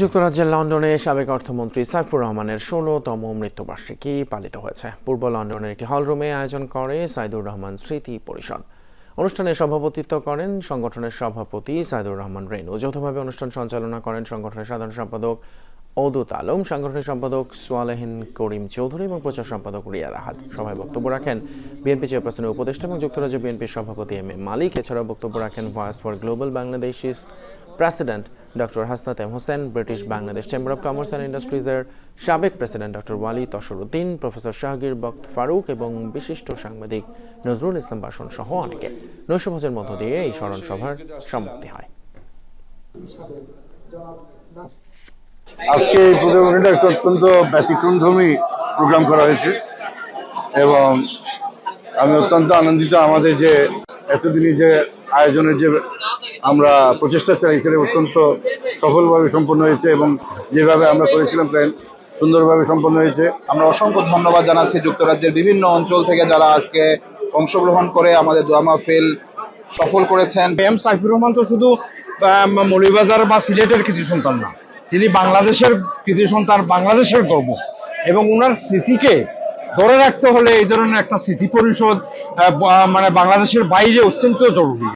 যুক্তরাজ্যের লন্ডনে সাবেক অর্থমন্ত্রী সাইফুর রহমানের ষোলোতম মৃত্যুবার্ষিকী পালিত হয়েছে। পূর্ব লন্ডনের একটি হলরুমে আয়োজন করে সাইদুর রহমান স্মৃতি পরিষদ। অনুষ্ঠানে সভাপতিত্ব করেন সংগঠনের সভাপতি সাইদুর রহমান রেনু যৌথভাবে অনুষ্ঠান সঞ্চালনা করেন সংগঠনের সাধারণ সম্পাদক অদুত আলম সাংগঠনিক সম্পাদক সোয়ালেহিন করিম চৌধুরী এবং প্রচার সম্পাদক রিয়াদ আহাদ। সভায় বক্তব্য রাখেন বিএনপি চেয়ারপারসনের উপদেষ্টা এবং যুক্তরাজ্য বিএনপির সভাপতি এম এ মালিক। এছাড়াও বক্তব্য রাখেন voice for global Bangladeshis president doctor Hasnat M Hossain, British Bangladesh chamber of commerce and ইন্ডাস্ট্রিজের সাবেক president doctor Wali Tasruddin, professor Shahgir Bakht Faruk এবং বিশিষ্ট সাংবাদিক নজরুল ইসলাম বাসন সহ অনেকে। নৈশভোজের মধ্য দিয়ে এই স্মরণ সভার সমাপ্তি হয়। আজকে এই প্রোগ্রামটা একটা অত্যন্ত ব্যতিক্রমধর্মী প্রোগ্রাম করা হয়েছে এবং আমি অত্যন্ত আনন্দিত আমাদের যে এতদিনই যে আয়োজনের যে আমরা প্রচেষ্টা চাই অত্যন্ত সফলভাবে সম্পন্ন হয়েছে এবং যেভাবে আমরা করেছিলাম প্ল্যান সুন্দরভাবে সম্পন্ন হয়েছে। আমরা অসংখ্য ধন্যবাদ জানাচ্ছি যুক্তরাজ্যের বিভিন্ন অঞ্চল থেকে যারা আজকে অংশগ্রহণ করে আমাদের দোয়ামা ফেল সফল করেছেন। এম সাইফুর রহমান তো শুধু আহ, মৌলভীবাজার বা সিলেটের কৃতি সন্তান না তিনি বাংলাদেশের কৃতি সন্তান বাংলাদেশের গর্ব। এবং ওনার স্মৃতিকে ধরে রাখতে হলে এই ধরনের একটা স্মৃতি পরিষদ আহ, মানে বাংলাদেশের বাইরে অত্যন্ত জরুরি।